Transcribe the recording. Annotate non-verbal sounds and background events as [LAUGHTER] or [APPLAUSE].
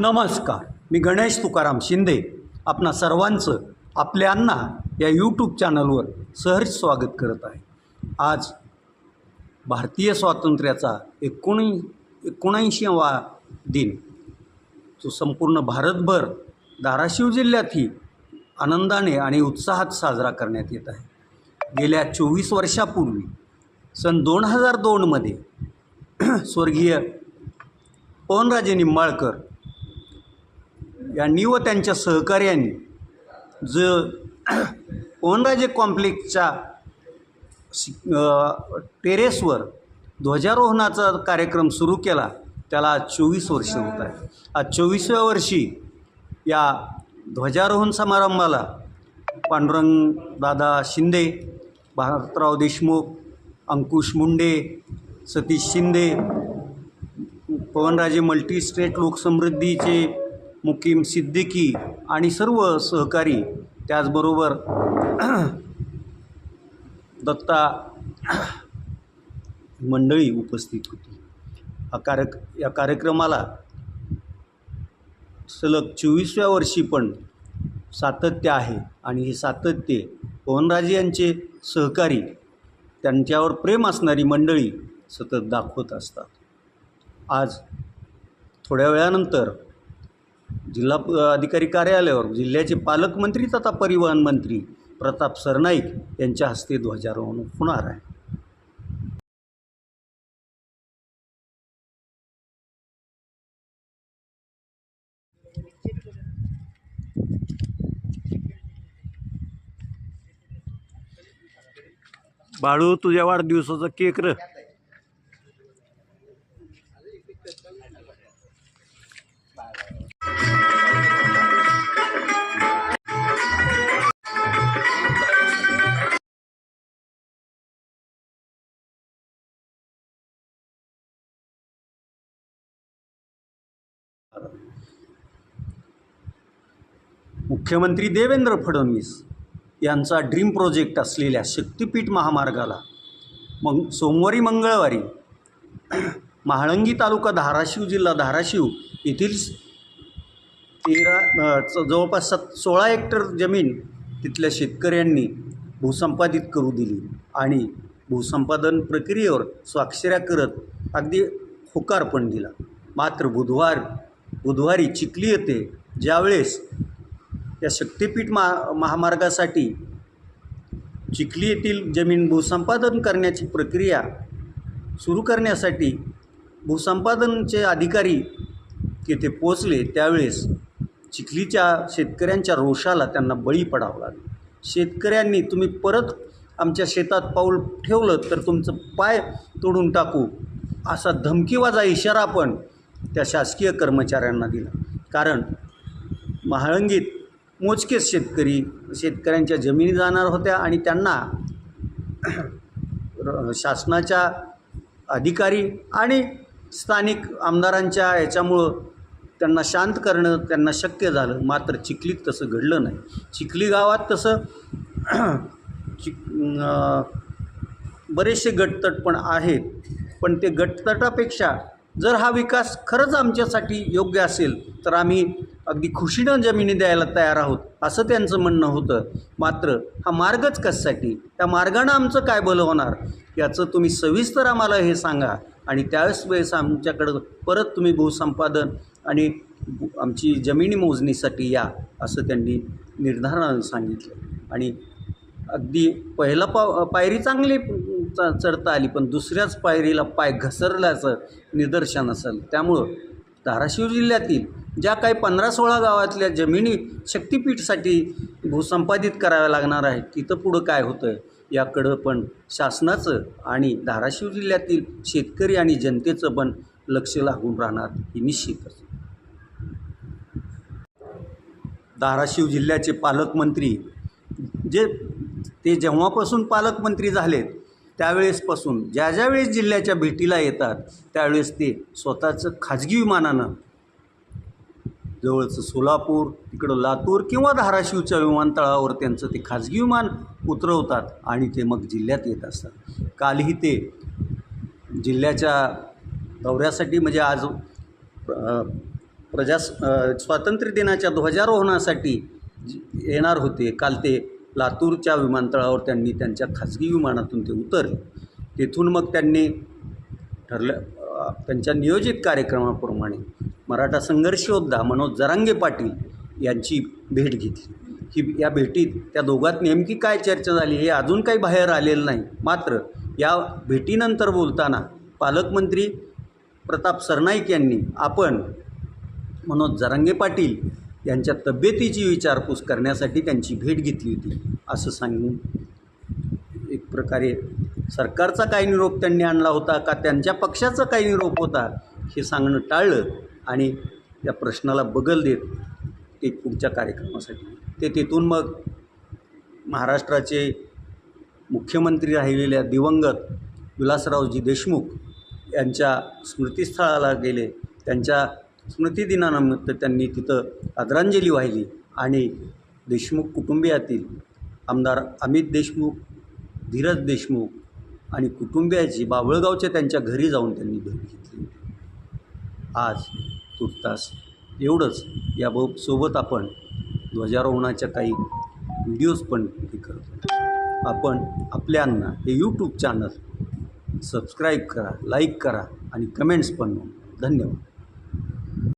नमस्कार. मी गणेश तुकाराम शिंदे. आपणा सर्वांचं आपल्यांना या यूट्यूब चॅनलवर सहर्ष स्वागत करत आहे. आज भारतीय स्वातंत्र्याचा एकोणी एकोणऐंशीवा दिन. जो संपूर्ण भारतभर धाराशिव जिल्ह्यातही आनंदाने आणि उत्साहात साजरा करण्यात येत आहे. गेल्या चोवीस वर्षापूर्वी सन दोन हजार दोनमध्ये [CLEARS THROAT] स्वर्गीय पवनराजे निंबाळकर यांनी व त्यांच्या सहकार्यांनी ज पवनराजे कॉम्प्लेक्सच्या टेरेसवर ध्वजारोहणाचा कार्यक्रम सुरू केला. त्याला आज चोवीस वर्ष होत आहे आज चोवीसव्या वर्षी या ध्वजारोहण समारंभाला पांडुरंग दादा शिंदे भारतराव देशमुख अंकुश मुंडे सतीश शिंदे पवनराजे मल्टी स्टेट लोकसमृद्धीचे मुकीम सिद्दीकी आणि सर्व सहकारी त्याचबरोबर दत्ता मंडळी उपस्थित होती. हा कार्यक या कार्यक्रमाला सलग चोवीसव्या वर्षी पण सातत्य आहे आणि हे सातत्य पवनराजे यांचे सहकारी त्यांच्यावर प्रेम असणारी मंडळी सतत दाखवत असतात. आज थोड्या वेळानंतर जिल्हा प- अधिकारी कार्यालयावर जिल्ह्याचे पालकमंत्री तथा परिवहन मंत्री प्रताप सरनाईक यांच्या हस्ते ध्वजारोहण होणार आहे. बाळू तुझ्या वाढदिवसाचा केक र. मुख्यमंत्री देवेंद्र फडणवीस यांचा ड्रीम प्रोजेक्ट असलेल्या शक्तिपीठ महामार्गाला. मग सोमवारी मंगळवारी महाळंगी तालुका धाराशिव जिल्हा धाराशिव येथील तेरा जवळपास सत सोळा हेक्टर जमीन तिथल्या शेतकऱ्यांनी भूसंपादित करू दिली आणि भूसंपादन प्रक्रियेवर स्वाक्षऱ्या करत अगदी होकार पण दिला. मात्र बुधवार बुधवारी चिखली येथे ज्यावेळेस या शक्तिपीठ महा महामार्गासाठी चिखली येथील जमीन भूसंपादन करण्याची प्रक्रिया सुरू करण्यासाठी भूसंपादनचे अधिकारी तिथे पोचले त्यावेळेस चिखलीच्या शेतकऱ्यांच्या रोषाला त्यांना बळी पडावं लागलं. शेतकऱ्यांनी तुम्ही परत आमच्या शेतात पाऊल ठेवलं तर तुमचं पाय तोडून टाकू. असा धमकीवाजा इशारा पण त्या शासकीय कर्मचाऱ्यांना दिला. कारण महाळंगीत मोजकेच शेतकरी शेतकऱ्यांच्या जमिनी जाणार होत्या आणि त्यांना [CLEARS THROAT] शासनाच्या अधिकारी आणि स्थानिक आमदारांच्या याच्यामुळं त्यांना शांत करणं त्यांना शक्य झालं. मात्र चिखलीत तसं घडलं नाही. चिखली गावात तसं [CLEARS THROAT] चिक बरेचसे गटतट पण आहेत. पण ते गटतटापेक्षा जर हा विकास खरंच आमच्यासाठी योग्य असेल तर आम्ही अगदी खुशीनं जमिनी द्यायला तयार आहोत असं त्यांचं म्हणणं होतं. मात्र हा मार्गच कशासाठी? त्या मार्गानं आमचं काय भलं होणार? याचं तुम्ही सविस्तर आम्हाला हे सांगा. आणि त्यावेळेस वेळेस आमच्याकडं परत तुम्ही भूसंपादन आणि आमची जमिनी मोजणीसाठी या असं त्यांनी निर्धारानं सांगितलं. आणि अगदी पहिला पा पायरी चांगली चढता आली पण दुसऱ्याच पायरीला पाय घसरल्याचं निदर्शन असेल. त्यामुळं धाराशिव जिल्ह्यातील ज्या काही पंधरा सोळा गावातल्या जमिनी शक्तिपीठसाठी भूसंपादित कराव्या लागणार आहेत तिथं पुढं काय होतं आहे याकडं पण शासनाचं आणि धाराशिव जिल्ह्यातील शेतकरी आणि जनतेचं पण लक्ष लागून राहणार ही निश्चितच. धाराशिव जिल्ह्याचे पालकमंत्री जे ते जेव्हापासून पालकमंत्री झालेत त्यावेळेसपासून ज्या ज्यावेळेस जिल्ह्याच्या भेटीला येतात त्यावेळेस ते स्वतःचं खाजगी विमानानं जवळचं सोलापूर तिकडं लातूर किंवा धाराशिवच्या विमानतळावर त्यांचं ते खाजगी विमान उतरवतात आणि ते मग जिल्ह्यात येत असतात. कालही ते जिल्ह्याच्या दौऱ्यासाठी म्हणजे आज प्रजास स्वातंत्र्य दिनाच्या ध्वजारोहणासाठी येणार होते. काल ते लातूरच्या विमानतळावर त्यांनी त्यांच्या खाजगी विमानातून ते उतरले. तेथून मग त्यांनी ठरलं त्यांच्या नियोजित कार्यक्रमाप्रमाणे मराठा संघर्षयोद्धा मनोज जरांगे पाटील यांची भेट घेतली. ही या भेटीत त्या दोघात नेमकी काय चर्चा झाली हे अजून काही बाहेर आलेलं नाही. मात्र या भेटीनंतर बोलताना पालकमंत्री प्रताप सरनाईक यांनी आपण मनोज जरांगे पाटील यांच्या तब्येतीची विचारपूस करण्यासाठी त्यांची भेट घेतली होती असं सांगून एक प्रकारे सरकारचा काही निरोप त्यांनी आणला होता का त्यांच्या पक्षाचा काही निरोप होता हे सांगणं टाळलं आणि या प्रश्नाला बगल देत ते पुढच्या कार्यक्रमासाठी. ते तिथून मग महाराष्ट्राचे मुख्यमंत्री राहिलेल्या दिवंगत विलासरावजी देशमुख यांच्या स्मृतीस्थळाला गेले त्यांच्या स्मृतिदिनानिमित्त त्यांनी तिथं आदरांजली वाहिली आणि देशमुख कुटुंबियातील आमदार अमित देशमुख धीरज देशमुख आणि कुटुंबियाची बाभळगावच्या त्यांच्या घरी जाऊन त्यांनी भेट घेतली. आज तुर्तास एवढंच. या सोबत आपण ध्वजारोहणाच्या काही व्हिडिओज पण हे करतो आपण आपल्यांना हे यूट्यूब चॅनल सबस्क्राईब करा लाईक करा आणि कमेंट्स पण धन्यवाद.